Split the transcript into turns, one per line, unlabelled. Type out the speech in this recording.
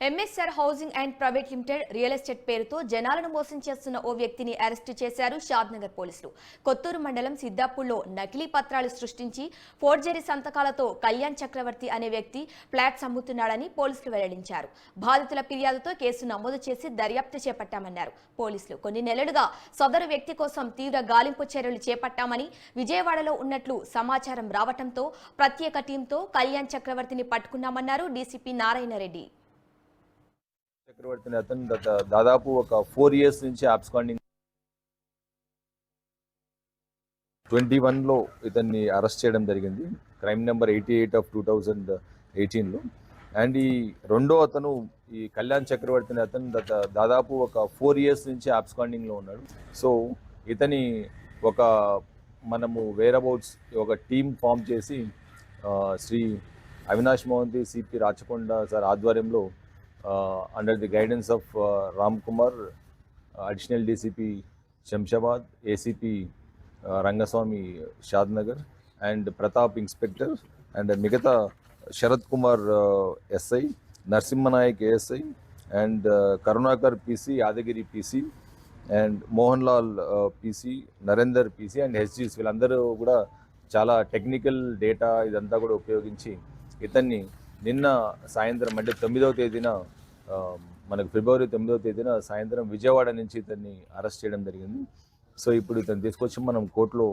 MSR housing and private limited real estate పేరుతో జనాలను మోసం చేస్తున్న ఓ వ్యక్తిని అరెస్టు చేశారు షాద్నగర్ పోలీసులు. కొత్తూరు మండలం సిద్దాపూర్లో నకిలీ పత్రాలు సృష్టించి ఫోర్జరీ సంతకాలతో కళ్యాణ్ చక్రవర్తి అనే వ్యక్తి ఫ్లాట్స్ అమ్ముతున్నాడని పోలీసులు వెల్లడించారు. బాధితుల ఫిర్యాదుతో కేసు నమోదు చేసి దర్యాప్తు చేపట్టామన్నారు. పోలీసులు కొన్ని నెలలుగా సదరు వ్యక్తి కోసం తీవ్ర గాలింపు చర్యలు చేపట్టామని విజయవాడలో ఉన్నట్లు సమాచారం రావటంతో ప్రత్యేక టీంతో కళ్యాణ్ చక్రవర్తిని పట్టుకున్నామన్నారు డీసీపీ నారాయణ రెడ్డి.
చక్రవర్తిని అతను గత దాదాపు ఒక ఫోర్ ఇయర్స్ నుంచి అబ్స్కాండింగ్ ట్వంటీ వన్లో ఇతన్ని అరెస్ట్ చేయడం జరిగింది. Crime number eighty eight of two thousand ఎయిటీన్లో అండ్ ఈ రెండో అతను ఈ కళ్యాణ్ చక్రవర్తిని అతను గత దాదాపు ఒక ఫోర్ ఇయర్స్ నుంచి అబ్స్కాండింగ్లో ఉన్నాడు. సో ఇతని ఒక మనము వేరబౌట్స్ ఒక టీం ఫామ్ చేసి శ్రీ అవినాష్ మోహంతి సిపి రాచకొండ సార్ ఆధ్వర్యంలో under the guidance of Ram Kumar additional DCP Shadnagar, ACP Rangaswamy Inspector, and Pratap inspector and మిగతా Sharath Kumar SI Narasimhanayak ASI and Karunakar PC, Yadagiri PC and Mohan Lal PC Narender PC and HGs వీళ్ళందరూ కూడా చాలా technical data ఇదంతా కూడా ఉపయోగించి ఇతన్ని నిన్న సాయంత్రం అంటే తొమ్మిదవ తేదీన మనకు ఫిబ్రవరి తొమ్మిదవ తేదీన సాయంత్రం విజయవాడ నుంచి ఇతన్ని అరెస్ట్ చేయడం జరిగింది. సో ఇప్పుడు ఇతను తీసుకొచ్చి మనం కోర్టులో